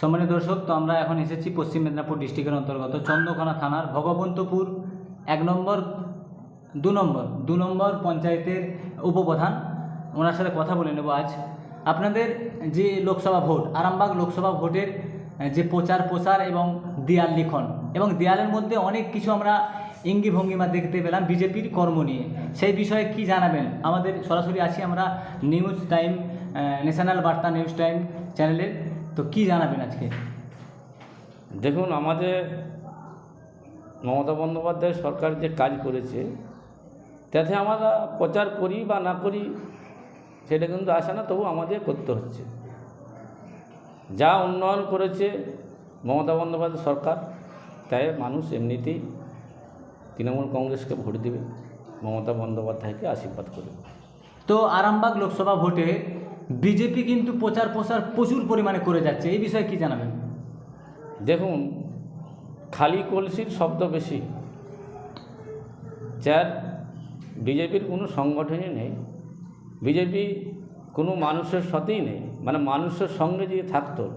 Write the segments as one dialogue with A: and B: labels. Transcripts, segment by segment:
A: সম্মানিত দর্শক, তো আমরা এখন এসেছি পশ্চিম মেদিনীপুর ডিস্ট্রিক্টের অন্তর্গত চন্দ্রকোনা থানার ভগবন্তপুর এক নম্বর, দু নম্বর দু নম্বর পঞ্চায়েতের উপপ্রধান। ওনার সাথে কথা বলে নেব আজ। আপনাদের যে লোকসভা ভোট, আরামবাগ লোকসভা ভোটের যে প্রচার প্রসার এবং দেয়াল লিখন, এবং দেয়ালের মধ্যে অনেক কিছু আমরা ইঙ্গি ভঙ্গিমা দেখতে পেলাম বিজেপির কর্ম নিয়ে। সেই বিষয়ে কি জানাবেন? আমাদের সরাসরি আছি আমরা নিউজ টাইম ন্যাশনাল বার্তা নিউজ টাইম চ্যানেলের তো কি জানাবেন আজকে?
B: দেখুন আমাদের মমতা বন্দ্যোপাধ্যায় সরকার যে কাজ করেছে তাতে আমরা প্রচার করি বা না করি সেটা কিন্তু আসে না তবু আমাদের করতে হচ্ছে। যা উন্নয়ন করেছে মমতা বন্দ্যোপাধ্যায় সরকার তাই মানুষ এমনিতেই তৃণমূল কংগ্রেসকে ভোট দেবে মমতা বন্দ্যোপাধ্যায়কে আশীর্বাদ করবে।
A: তো আরামবাগ লোকসভা ভোটে বিজেপি কিন্তু প্রচার প্রসার প্রচুর পরিমাণে করে যাচ্ছে। এই বিষয়ে কি জানাবেন?
B: দেখুন, খালি কলসির শব্দ বেশি। যার বিজেপির কোনো সংগঠনই নেই। বিজেপি কোনো মানুষের সাথেই নেই। মানে মানুষের সঙ্গে যদি থাকতো,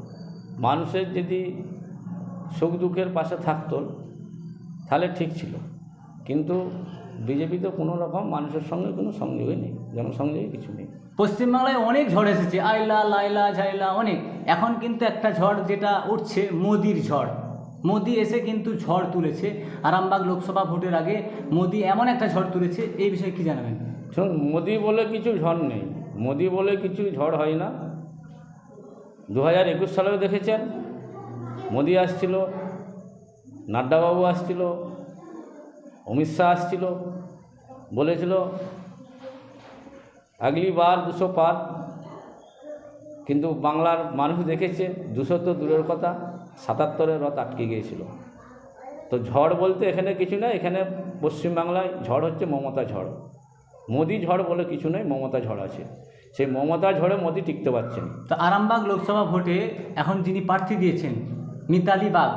B: মানুষের যদি সুখ দুঃখের পাশে থাকতো, তাহলে ঠিক ছিল। কিন্তু বিজেপি তো কোনো রকম মানুষের সঙ্গে কোনো সংযোগই নেই জনসংযোগই কিছু নেই।
A: পশ্চিমবাংলায় অনেক ঝড় এসেছে আইলা লাইলা ঝাইলা অনেক। এখন কিন্তু একটা ঝড় যেটা উঠছে মোদির ঝড়। মোদি এসে কিন্তু ঝড় তুলেছে। আরামবাগ লোকসভা ভোটের আগে মোদি এমন একটা ঝড় তুলেছে এই বিষয়ে কি জানাবেন?
B: শুনুন মোদি বলে কিছু ঝড় নেই। মোদি বলে কিছু ঝড় হয় না। দু হাজার একুশ সালেও দেখেছেন? মোদি আসছিল নাড্ডাবাবু আসছিল অমিত শাহ আসছিল, বলেছিল, আগলি বার দুশো পার। কিন্তু বাংলার মানুষ দেখেছে, দুশো তো দূরের কথা, সাতাত্তরের রথ আটকে গিয়েছিল। তো ঝড় বলতে এখানে কিছু না এখানে পশ্চিমবাংলায় ঝড় হচ্ছে মমতা ঝড়। মোদি ঝড় বলে কিছু নেই, মমতা ঝড় আছে। সেই মমতা ঝড়ে মোদি টিকতে পারছেন।
A: তো আরামবাগ লোকসভা ভোটে এখন যিনি প্রার্থী দিয়েছেন, মিতালি বাগ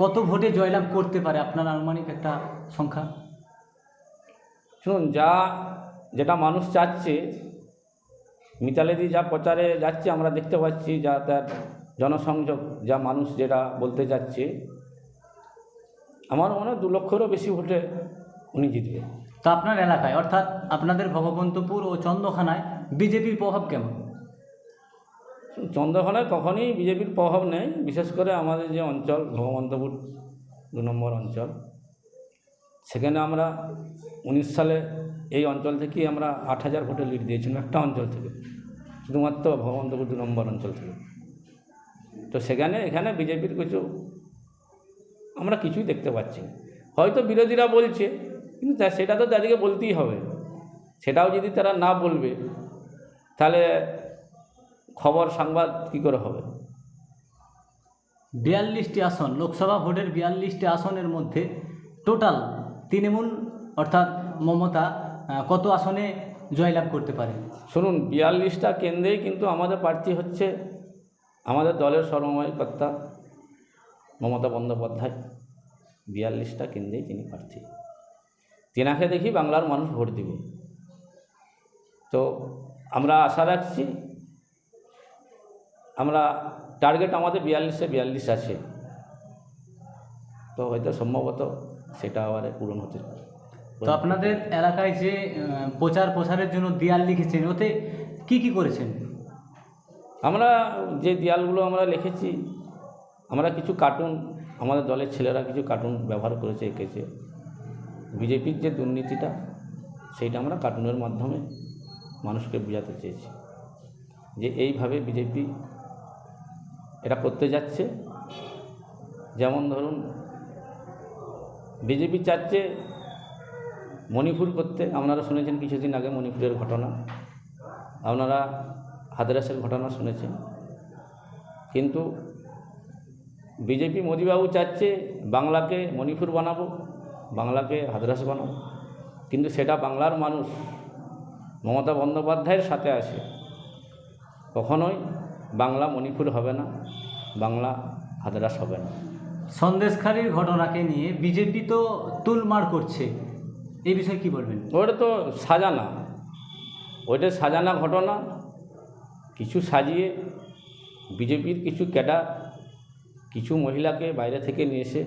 A: কত ভোটে জয়লাভ করতে পারে আপনার আনুমানিক একটা সংখ্যা?
B: শুনুন যা যেটা মানুষ চাচ্ছে মিতালেদি যা প্রচারে যাচ্ছে আমরা দেখতে পাচ্ছি যা তার জনসংযোগ যা মানুষ যেটা বলতে যাচ্ছে আমার মনে হয় দু লক্ষেরও বেশি ভোটে উনি জিতবে।
A: তো আপনার এলাকায় অর্থাৎ আপনাদের ভগবন্তপুর ও চন্দ্রখানায় বিজেপির প্রভাব কেমন?
B: চন্দ্রকোনায় কখনই বিজেপির প্রভাব নেই, বিশেষ করে আমাদের যে অঞ্চল ভগবন্তপুর দু নম্বর অঞ্চল। সেখানে আমরা উনিশ সালে এই অঞ্চল থেকেই আমরা আট হাজার ভোটে লিড দিয়েছিলাম, একটা অঞ্চল থেকে, শুধুমাত্র ভগবন্তপুর দু নম্বর অঞ্চল থেকে। তো সেখানে, এখানে বিজেপির কিছু আমরা কিছুই দেখতে পাচ্ছি। হয়তো বিরোধীরা বলছে, কিন্তু সেটা তো তাদেরকে বলতেই হবে। সেটাও যদি তারা না বলবে, তাহলে খবর সংবাদ কী করে হবে?
A: বিয়াল্লিশটি আসন লোকসভা ভোটের বিয়াল্লিশটি আসনের মধ্যে টোটাল তৃণমূল অর্থাৎ মমতা কত আসনে জয়লাভ করতে পারে?
B: শুনুন বিয়াল্লিশটা কেন্দ্রেই কিন্তু আমাদের প্রার্থী হচ্ছে আমাদের দলের সর্বময় কর্তা মমতা বন্দ্যোপাধ্যায়। বিয়াল্লিশটা কেন্দ্রেই তিনি প্রার্থী। তেনাকে দেখি বাংলার মানুষ ভোট দিবে। তো আমরা আশা রাখছি আমরা টার্গেট আমাদের বিয়াল্লিশে বিয়াল্লিশ আছে। তো হয়তো সম্ভবত সেটা আবার পূরণ হতে
A: তো আপনাদের এলাকায় যে প্রচার প্রসারের জন্য দেয়াল লিখেছেন ওতে কি কি করেছেন?
B: আমরা যে দেয়ালগুলো আমরা লিখেছি আমরা কিছু কার্টুন আমাদের দলের ছেলেরা কিছু কার্টুন ব্যবহার করেছে এঁকেছে। বিজেপির যে দুর্নীতিটা সেইটা আমরা কার্টুনের মাধ্যমে মানুষকে বোঝাতে চেয়েছি। যে এইভাবে বিজেপি এটা করতে যাচ্ছে। যেমন ধরুন, বিজেপি চাচ্ছে মণিপুর করতে। আপনারা শুনেছেন কিছুদিন আগে মণিপুরের ঘটনা। আপনারা হাদরাসের ঘটনা শুনেছেন। কিন্তু বিজেপি মোদিবাবু চাচ্ছে বাংলাকে মণিপুর বানাবো, বাংলাকে হাদরাস বানাবো। কিন্তু সেটা বাংলার মানুষ মমতা বন্দ্যোপাধ্যায়ের সাথে আছে। কখনোই বাংলা মণিপুর হবে না বাংলা হাদরাস হবে না।
A: সন্দেশখালীর ঘটনাকে নিয়ে বিজেপি তো তুলমার করছে। এই বিষয়ে কি বলবেন?
B: ওটা তো সাজানা। ওইটা সাজানা ঘটনা কিছু সাজিয়ে বিজেপির কিছু ক্যাডার কিছু মহিলাকে বাইরে থেকে নিয়ে এসে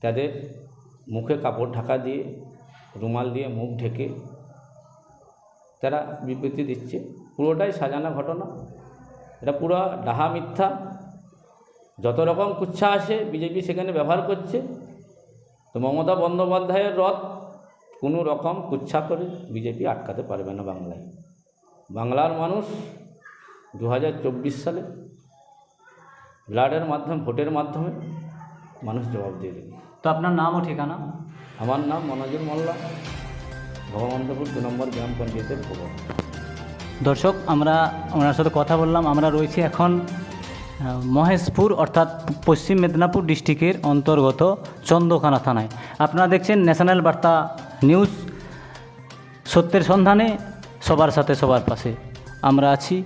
B: তাদের মুখে কাপড় ঢাকা দিয়ে রুমাল দিয়ে মুখ ঢেকে তারা বিবৃতি দিচ্ছে। পুরোটাই সাজানা ঘটনা। এটা পুরো ডাহা মিথ্যা। যত রকম কুচ্ছা আসে বিজেপি সেখানে ব্যবহার করছে। তো মমতা বন্দ্যোপাধ্যায়ের রথ কোনো রকম কুচ্ছা করে বিজেপি আটকাতে পারবে না বাংলায়। বাংলার মানুষ দু হাজার চব্বিশ সালে ব্লাডের মাধ্যমে ভোটের মাধ্যমে মানুষ জবাব দিয়ে দেবে
A: তো আপনার নাম ও ঠিকানা?
B: আমার নাম মনোজুর মোল্লা ভগবন্তপুর দু নম্বর গ্রাম পঞ্চায়েতের প্রধান
A: দর্শক, আমরা ওনার সাথে কথা বললাম। আমরা রয়েছি এখন মহেশপুর, অর্থাৎ পশ্চিম মেদিনীপুর ডিস্ট্রিক্টের অন্তর্গত চন্দ্রখানা থানায়। আপনারা দেখছেন ন্যাশনাল বার্তা নিউজ। সত্যের সন্ধানে সবার সাথে সবার পাশে। আমরা আছি